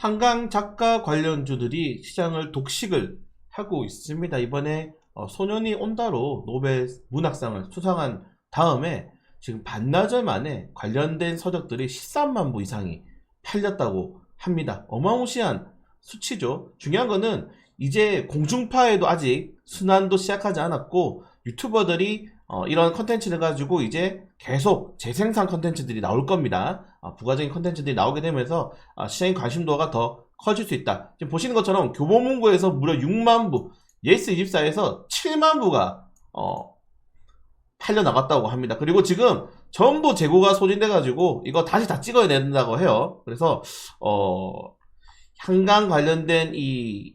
한강 작가 관련주들이 시장을 독식을 하고 있습니다. 이번에 어, 소년이 온다로 노벨 문학상을 수상한 다음에 지금 반나절 만에 관련된 서적들이 13만 부 이상이 팔렸다고 합니다. 어마무시한 수치죠. 중요한 거는 이제 공중파에도 아직 순환도 시작하지 않았고 유튜버들이 어, 이런 컨텐츠를 가지고 이제 계속 재생산 컨텐츠들이 나올 겁니다. 아, 부가적인 컨텐츠들이 나오게 되면서 아, 시장의 관심도가 더 커질 수 있다. 지금 보시는 것처럼 교보문고에서 무려 6만 부, 예스24에서 7만 부가 어, 팔려 나갔다고 합니다. 그리고 지금 전부 재고가 소진돼 가지고 이거 다시 다 찍어야 된다고 해요. 그래서 어, 한강 관련된 이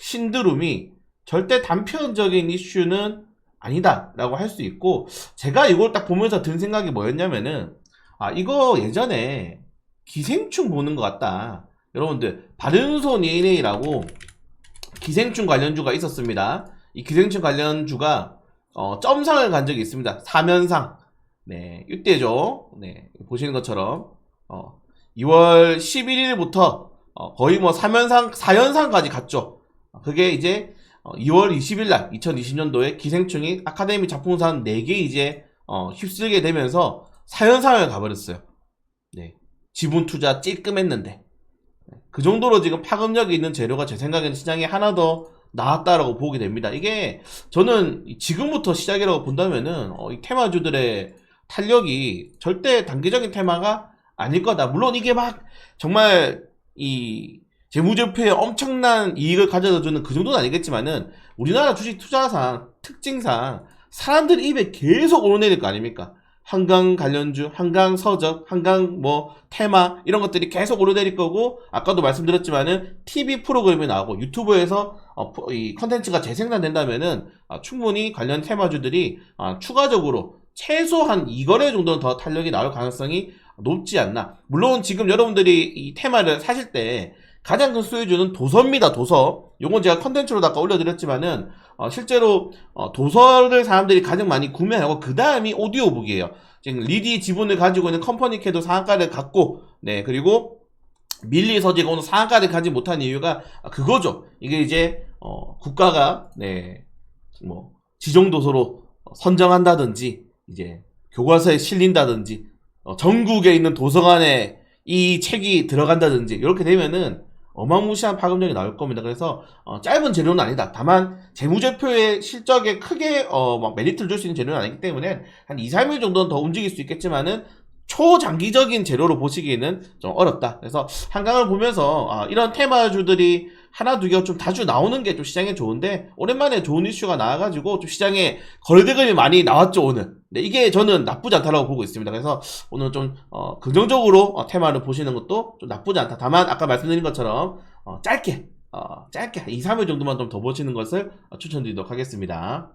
신드룸이 절대 단편적인 이슈는 아니다라고 할 수 있고 제가 이걸 딱 보면서 든 생각이 뭐였냐면은 아 이거 예전에 기생충 보는 것 같다. 여러분들 바른손 ENA라고 기생충 관련주가 있었습니다. 이 기생충 관련주가 어, 점상을 간 적이 있습니다. 사면상. 네 이때죠. 네 보시는 것처럼 어, 2월 11일부터 어, 거의 뭐 3연상, 4연상까지 갔죠. 그게 이제 어, 2월 20일 날 2020년도에 기생충이 아카데미 작품상 4개 이제 어, 휩쓸게 되면서 4연상을 가버렸어요. 네. 지분 투자 찔끔했는데 그 정도로 지금 파급력이 있는 재료가 제 생각에는 시장에 하나 더 나왔다라고 보게 됩니다. 이게 저는 지금부터 시작이라고 본다면은 어, 이 테마주들의 탄력이 절대 단기적인 테마가 아닐 거다. 물론 이게 막 정말 이 재무제표에 엄청난 이익을 가져다 주는 그 정도는 아니겠지만은 우리나라 주식 투자상 특징상 사람들 입에 계속 오르내릴 거 아닙니까? 한강 관련주, 한강 서적, 한강 뭐 테마 이런 것들이 계속 오르내릴 거고 아까도 말씀드렸지만은 TV 프로그램이 나오고 유튜브에서 어, 포- 이 컨텐츠가 재생산된다면은 아, 충분히 관련 테마주들이 아, 추가적으로 최소한 2거래 정도는 더 탄력이 나올 가능성이 높지 않나. 물론 지금 여러분들이 이 테마를 사실 때 가장 큰 수혜주는 도서입니다. 도서. 요건 제가 컨텐츠로 아까 올려드렸지만은 어, 실제로 어, 도서를 사람들이 가장 많이 구매하고 그 다음이 오디오북이에요. 지금 리디 지분을 가지고 있는 컴퍼니캐도 상한가를 갖고 네 그리고 밀리 서재가 오늘 상한가를 가지 못한 이유가 그거죠. 이게 이제 어, 국가가 네 뭐 지정 도서로 선정한다든지 이제 교과서에 실린다든지 어, 전국에 있는 도서관에 이 책이 들어간다든지 이렇게 되면은 어마무시한 파급력이 나올 겁니다. 그래서 어, 짧은 재료는 아니다. 다만 재무제표의 실적에 크게 어, 막 메리트를 줄 수 있는 재료는 아니기 때문에 한 2, 3일 정도는 더 움직일 수 있겠지만은 초장기적인 재료로 보시기에는 좀 어렵다. 그래서 한강을 보면서 아, 이런 테마주들이 하나 두 개가 좀 자주 나오는 게 좀 시장에 좋은데 오랜만에 좋은 이슈가 나와가지고 좀 시장에 거래대금이 많이 나왔죠 오늘. 네, 이게 저는 나쁘지 않다라고 보고 있습니다. 그래서 오늘 좀 어, 긍정적으로 어, 테마를 보시는 것도 좀 나쁘지 않다. 다만 아까 말씀드린 것처럼 어, 짧게 어, 짧게 2, 3일 정도만 좀 더 보시는 것을 어, 추천드리도록 하겠습니다.